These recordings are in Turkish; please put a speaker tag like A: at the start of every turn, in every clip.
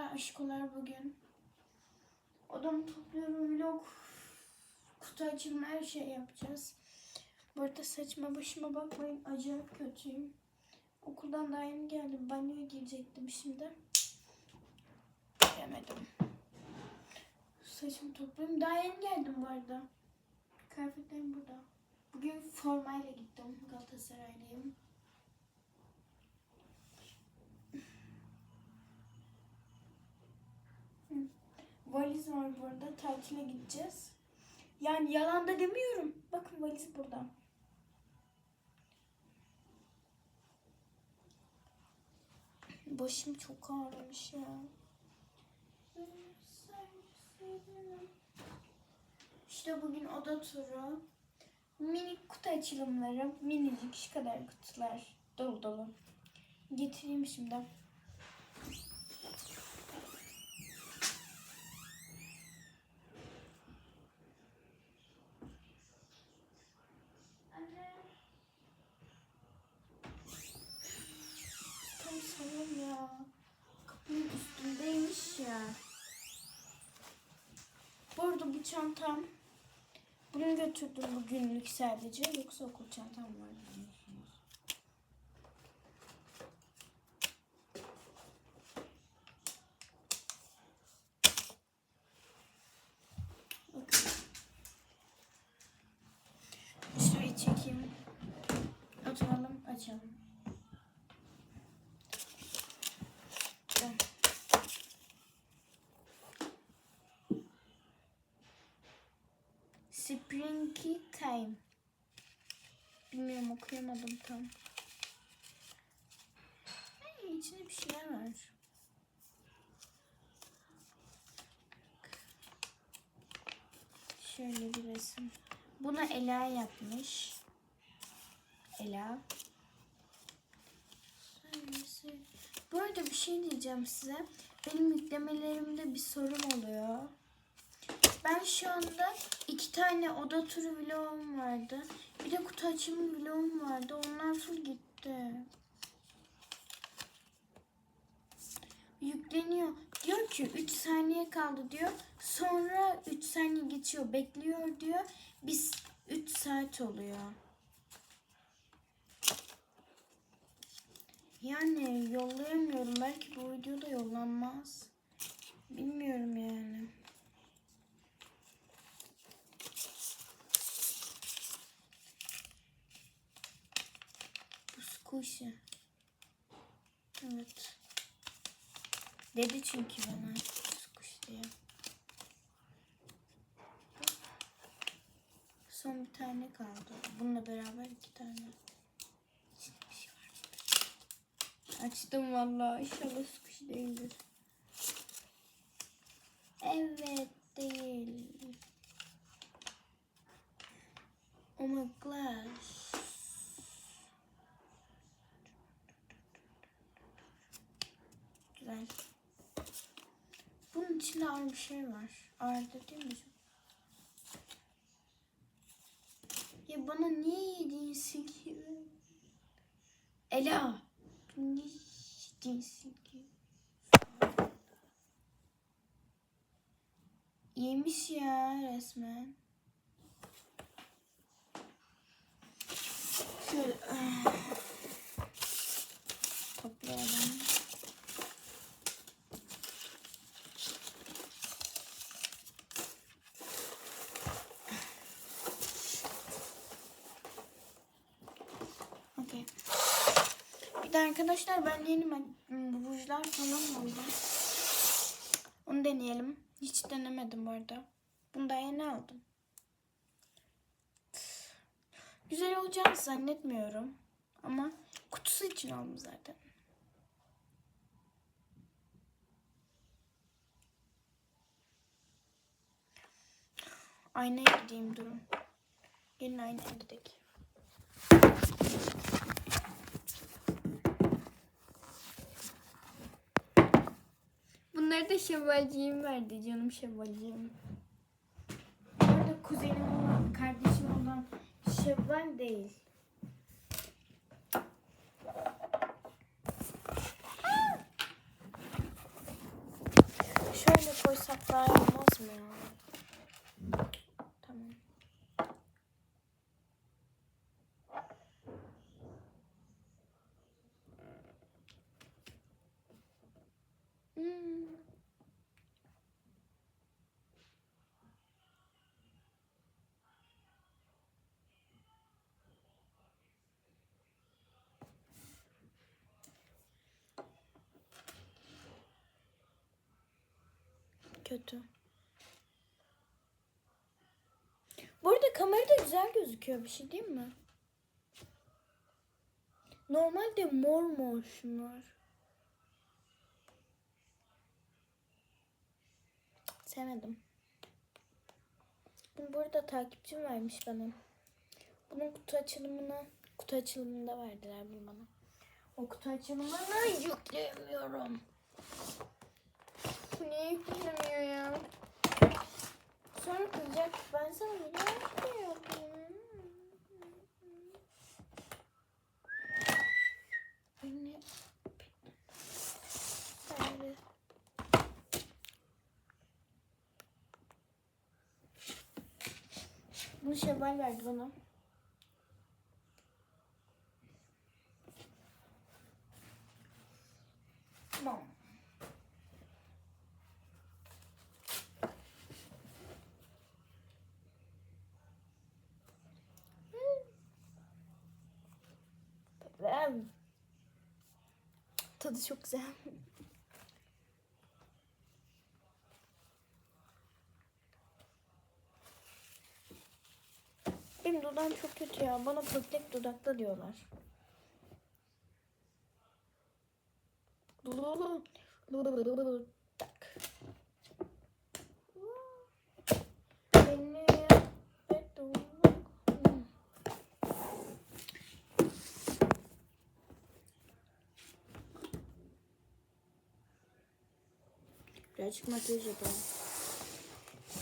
A: Merhabalar aşkolar bugün. Odamı topluyorum vlog. Kutu açılma her şey yapacağız. Bu arada saçma başıma bakmayın acayip kötüyüm. Okuldan daha yeni geldim. Banyoya girecektim şimdi. Giremedim. Saçımı topluyorum. Daha yeni geldim bu arada. Kıyafetlerim burada. Bugün formayla gittim. Galatasaraylıyım. Valiz var burada. Tatile gideceğiz. Yani yalan da demiyorum. Bakın valiz burada. Başım çok ağrımış ya. İşte bugün oda turu. Minik kutu açılımları. Minicik şu kadar kutular. Dolu dolu. Getireyim şimdi. Anne. Tam salon ya. Kapının üstündeymiş ya. Bu arada bu çantam. Bunu götürdüm bugünlük sadece. Yoksa okul çantam var Springy Time. Bilmiyorum okuyamadım tam. Ay, içinde bir şeyler var. Şöyle bir resim. Buna Ela yapmış. Ela. Bu arada bir şey diyeceğim size. Benim yüklemelerimde bir sorun oluyor. Ben şu anda iki tane oda turu vlogum vardı. Bir de kutu açımı vlogum vardı. Onlar full gitti. Yükleniyor. Diyor ki 3 saniye kaldı diyor. Sonra 3 saniye geçiyor. Bekliyor diyor. Biz 3 saat oluyor. Yani yollayamıyorum. Belki bu videoda yollanmaz. Bilmiyorum yani. Squishy. Evet. Dedi çünkü bana squish diye. Son bir tane kaldı. Bununla beraber iki tane. Şey. Açtım vallahi. İnşallah squish değildir. Evet değil. Oh my gosh. Güzel. Bunun içinde ağır bir şey var. Ağırdı değil mi? Ya bana niye yediğinsin ki? Ela. Niye yediğinsin ki? Yemiş ya resmen. Şöyle ah. toplayalım. Okey. Bir de arkadaşlar ben yeni rujlar falan aldım. Onu deneyelim. Hiç denemedim bu. Bunu da yeni aldım. Güzel olacağını zannetmiyorum. Ama kutusu için aldım zaten. Aynaya gideyim durun. Gelin aynaya gidelim. Bunları da şevalciğim verdi canım şevalciğim. Bu arada kuzenim olan, kardeşim olan şeval değil. koysak daha olmaz mı ya? Tamam. Hmm. Kötü. Bu arada kamerada güzel gözüküyor bir şey değil mi? Normalde mor mor şunlar. Sevmedim. Burada takipçim vermiş bana. Bunun kutu açılımını kutu açılımında verdiler bunu bana. O kutu açılımını yükleyemiyorum. Niye yükleyemiyor ya? Sonra kızacak. Ben sana video yapıyorum. Beni... Nerede? Bunu Şevval verdi bana. Tamam. Ben... Tadı çok güzel. Benim dudağım çok kötü ya. Bana pötlek dudakta diyorlar. Tak. Beni Hmm. Birazcık makyaj yapalım.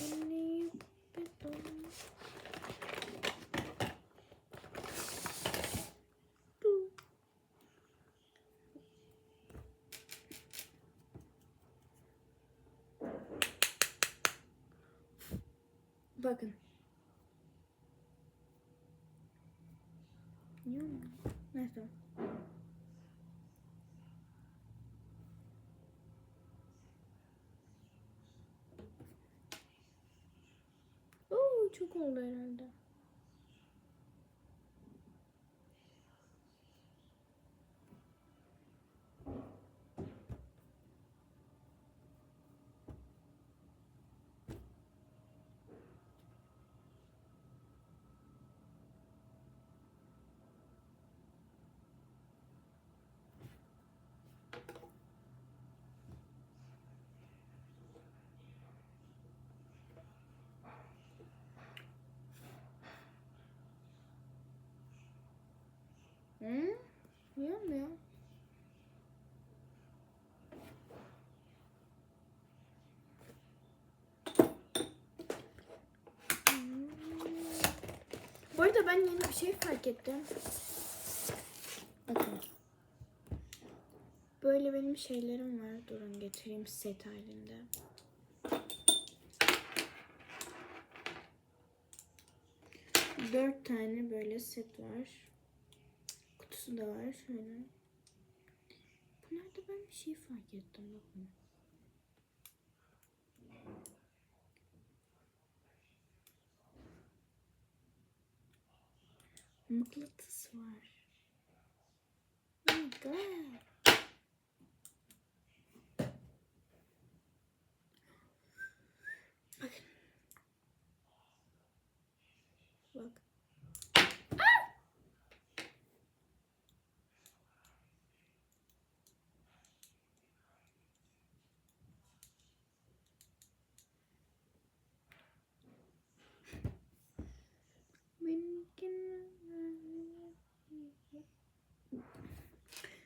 A: Beni beton. Du. Bakın. Niye olmuyor? Neyse. Oo, çok oldu herhalde. Hı? Hmm. Bu arada ben yeni bir şey fark ettim. Bakın. Böyle benim şeylerim var. Durun getireyim set halinde. Dört tane böyle set var. Kutusu da var şöyle. Bunlarda ben bir şey fark ettim bakın. Mıknatıs var. Oh my god. Bakın. Bak.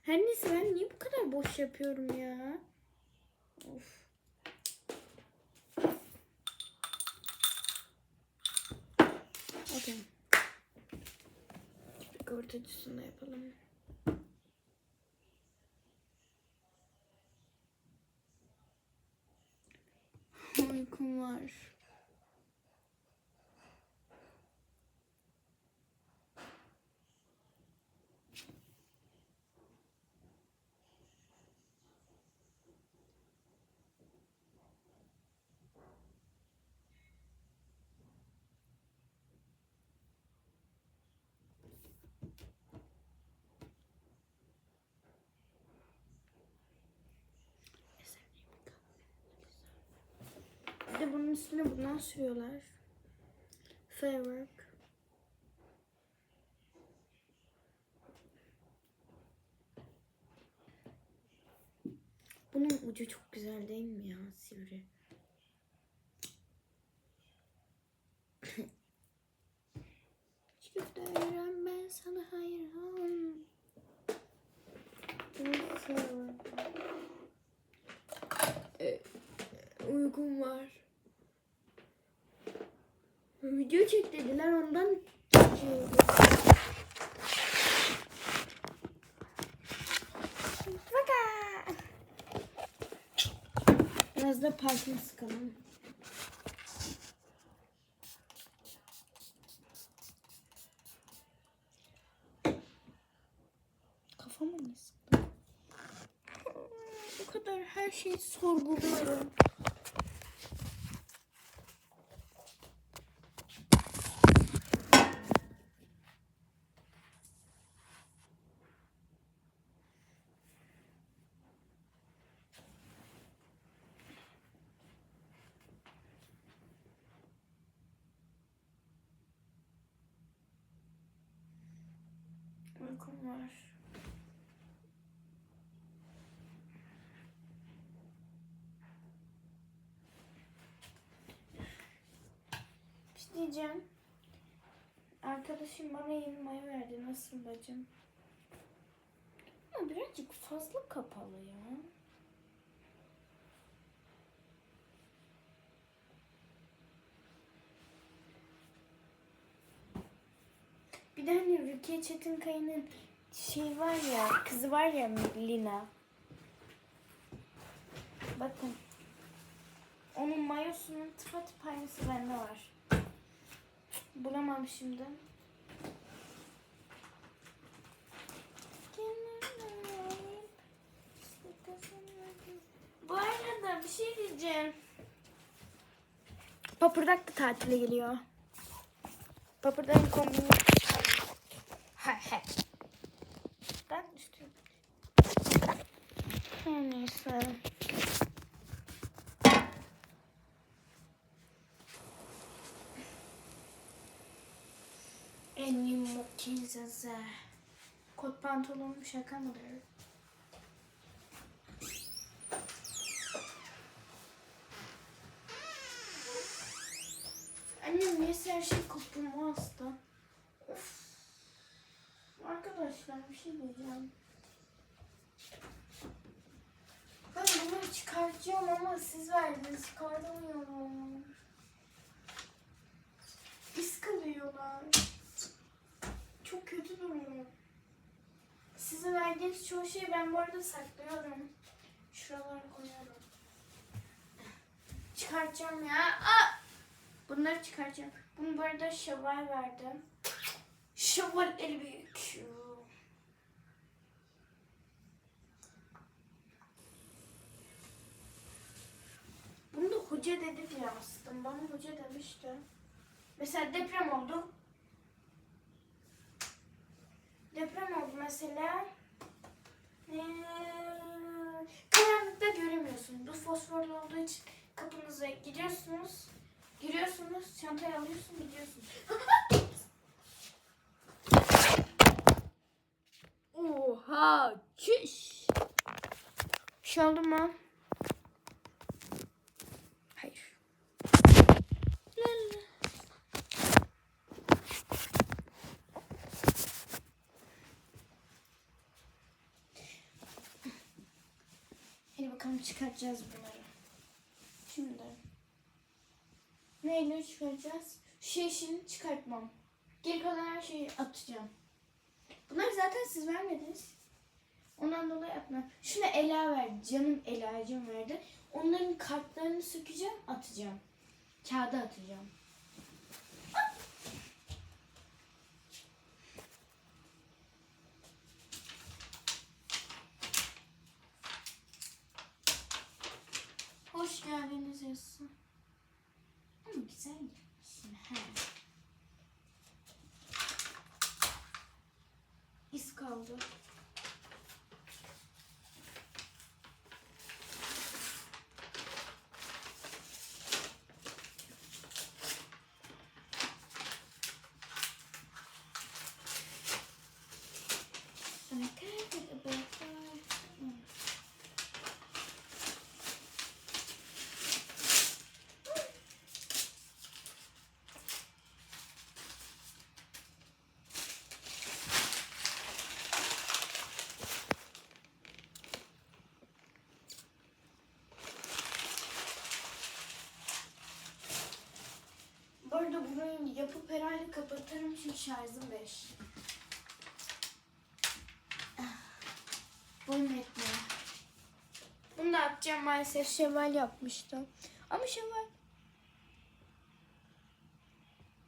A: Her neyse ben niye bu kadar boş yapıyorum ya? Of. Okey. Ortacısını yapalım. Uykum var. Bir de bunun üstüne bundan sürüyorlar. Firework. Bunun ucu çok güzel değil mi ya sivri? Çift öğren ben sana. Bu firework. Ee, uykum var. Video çek dediler ondan çekiyorum. Baka. Biraz da parfüm sıkalım. Kafama ne sıktı? Bu kadar her şeyi sorguluyorum. Uykum var. Şey diyeceğim. Arkadaşım bana yeni maya verdi. Nasıl bacım? Ama birazcık fazla kapalı ya. Bir de hani Rukiye Çetinkaya'nın şey var ya, kızı var ya Lina. Bakın. Onun mayosunun tıpatıp aynısı bende var. Bulamam şimdi. Bu arada bir şey diyeceğim. Papırdak da tatile geliyor. Papırdak'ın kombini. Ben düştüm. Her neyse. En yumuşak çizeze. Kot pantolonum şaka mıdır? Annem neyse her şey kupuma hasta. Arkadaşlar bir şey diyeceğim. Ben bunu çıkartacağım ama siz verdiniz çıkartamıyorum. İz kalıyorlar. Çok kötü duruyor. Sizin verdiğiniz çoğu şeyi ben bu arada saklıyorum. Şuralara koyuyorum. Çıkartacağım ya. Aa! Bunları çıkartacağım. Bunu bu arada Şevval verdi. Şevval el büyük. Bunu da hoca dedi diye astım. Bana hoca demişti. Mesela deprem oldu. Deprem oldu mesela. Ee, karanlıkta göremiyorsun. Bu fosforlu olduğu için kapınıza gidiyorsunuz. Giriyorsunuz, çantayı alıyorsun, gidiyorsun. Oha, çüş. Bir şey oldu mu? Hayır. La la. Hadi bakalım çıkartacağız bunları. Şimdi. Neyle çıkaracağız? Şu yeşilini çıkartmam. Geri kalan her şeyi atacağım. Bunları zaten siz vermediniz. Ondan dolayı atmam. Şuna Ela verdi. Canım Ela'cım verdi. Onların kartlarını sökeceğim, atacağım. Kağıda atacağım. Hoş geldiniz yazsın. Ama güzel yapmışsın. He. İz kaldı. Burayı yapıp herhalde kapatırım çünkü şarjım 5. Bunu etmiyor. Bunu da atacağım maalesef şeval yapmıştım. Ama şeval...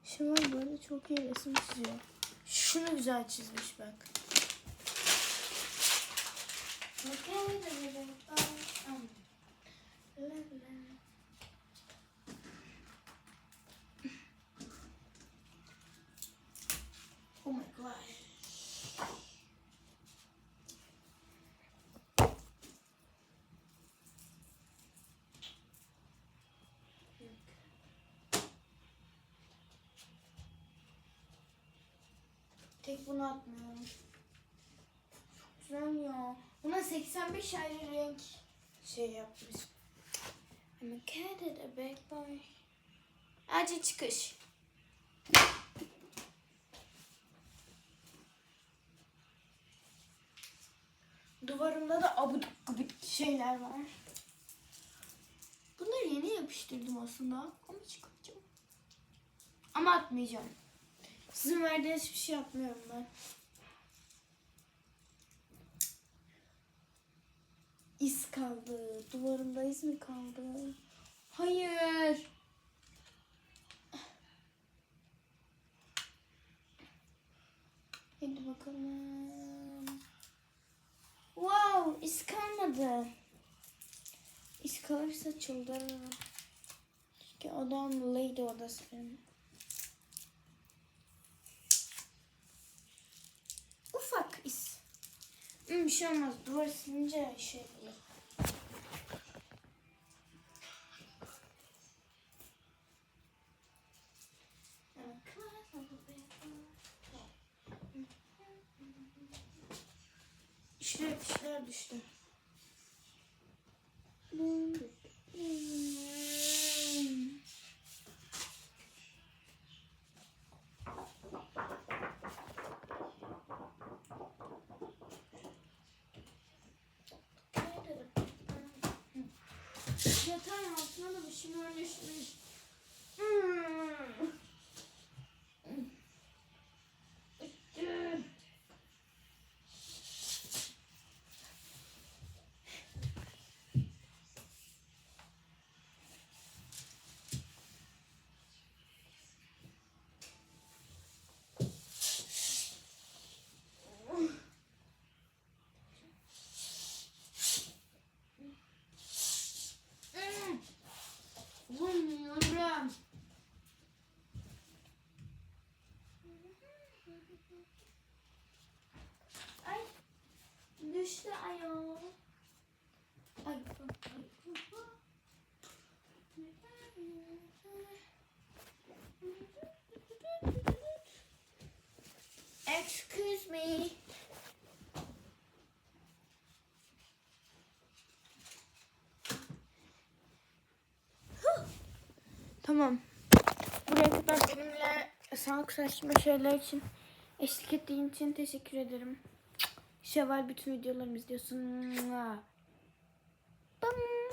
A: Şeval böyle çok iyi resim çiziyor. Şunu güzel çizmiş bak. Oh my god. Tek bunu atmıyorum. Çok güzel ya. Buna 85 ayrı renk şey yapmış. I'm a cat at a boy. Acil çıkış. Duvarımda da abuk gubik şeyler var. Bunları yeni yapıştırdım aslında. Ama çıkartacağım. Ama atmayacağım. Sizin verdiğiniz hiçbir şey yapmıyorum ben. İz kaldı. Duvarımda iz mi kaldı? Hayır. Hadi bakalım. Wow, iz kalmadı. İz kalırsa çıldırırım. Çünkü odam lady odası benim. Ufak iz. Hmm, bir şey olmaz. Duvar silince şey olur. Altına da bir şey yerleşmiş. Hmm. Hmm. Ay. Düştü ayağım. Ay. Excuse me. Tamam. Buraya kadar benimle sağlık saçma şeyler için eşlik ettiğin için teşekkür ederim. Şevval bütün videolarımı izliyorsun.